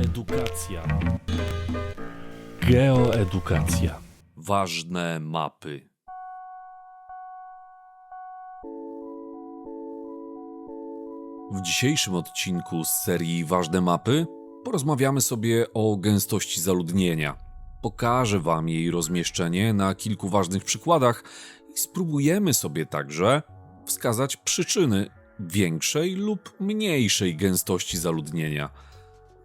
Edukacja. Geoedukacja. Ważne mapy. W dzisiejszym odcinku z serii Ważne mapy porozmawiamy sobie o gęstości zaludnienia. Pokażę Wam jej rozmieszczenie na kilku ważnych przykładach i spróbujemy sobie także wskazać przyczyny większej lub mniejszej gęstości zaludnienia.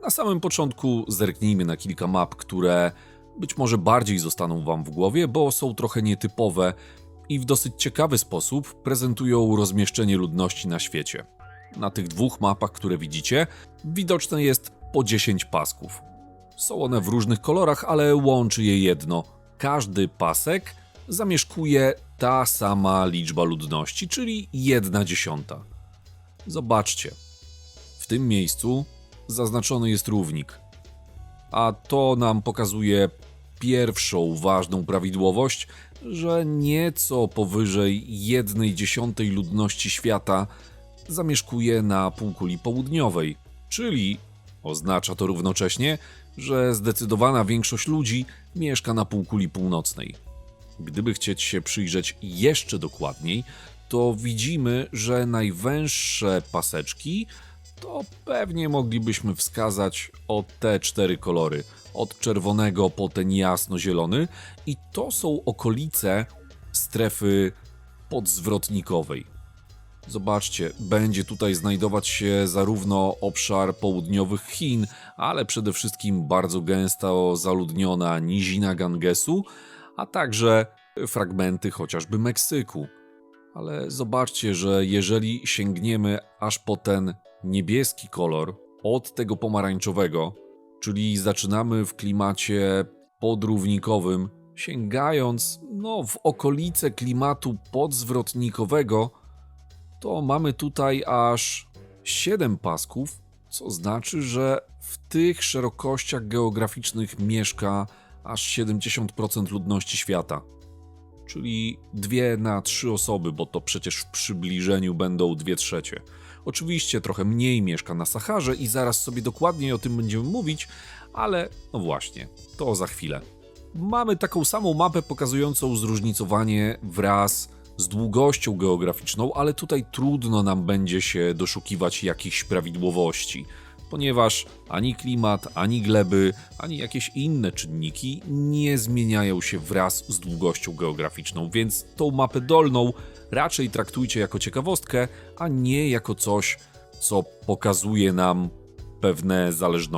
Na samym początku zerknijmy na kilka map, które być może bardziej zostaną Wam w głowie, bo są trochę nietypowe i w dosyć ciekawy sposób prezentują rozmieszczenie ludności na świecie. Na tych dwóch mapach, które widzicie, widoczne jest po 10 pasków. Są one w różnych kolorach, ale łączy je jedno. Każdy pasek zamieszkuje ta sama liczba ludności, czyli jedna dziesiąta. Zobaczcie. W tym miejscu zaznaczony jest równik. A to nam pokazuje pierwszą ważną prawidłowość, że nieco powyżej jednej dziesiątej ludności świata zamieszkuje na półkuli południowej, czyli oznacza to równocześnie, że zdecydowana większość ludzi mieszka na półkuli północnej. Gdyby chcieć się przyjrzeć jeszcze dokładniej, to widzimy, że najwęższe paseczki to pewnie moglibyśmy wskazać o te cztery kolory. Od czerwonego po ten jasno-zielony, i to są okolice strefy podzwrotnikowej. Zobaczcie, będzie tutaj znajdować się zarówno obszar południowych Chin, ale przede wszystkim bardzo gęsto zaludniona nizina Gangesu, a także fragmenty chociażby Meksyku. Ale zobaczcie, że jeżeli sięgniemy aż po ten niebieski kolor od tego pomarańczowego, czyli zaczynamy w klimacie podrównikowym, sięgając no, w okolice klimatu podzwrotnikowego, to mamy tutaj aż 7 pasków, co znaczy, że w tych szerokościach geograficznych mieszka aż 70% ludności świata. Czyli dwie na trzy osoby, bo to przecież w przybliżeniu będą dwie trzecie. Oczywiście trochę mniej mieszka na Saharze i zaraz sobie dokładniej o tym będziemy mówić, ale no właśnie, to za chwilę. Mamy taką samą mapę pokazującą zróżnicowanie wraz z długością geograficzną, ale tutaj trudno nam będzie się doszukiwać jakichś prawidłowości, ponieważ ani klimat, ani gleby, ani jakieś inne czynniki nie zmieniają się wraz z długością geograficzną, więc tą mapę dolną raczej traktujcie jako ciekawostkę, a nie jako coś, co pokazuje nam pewne zależności.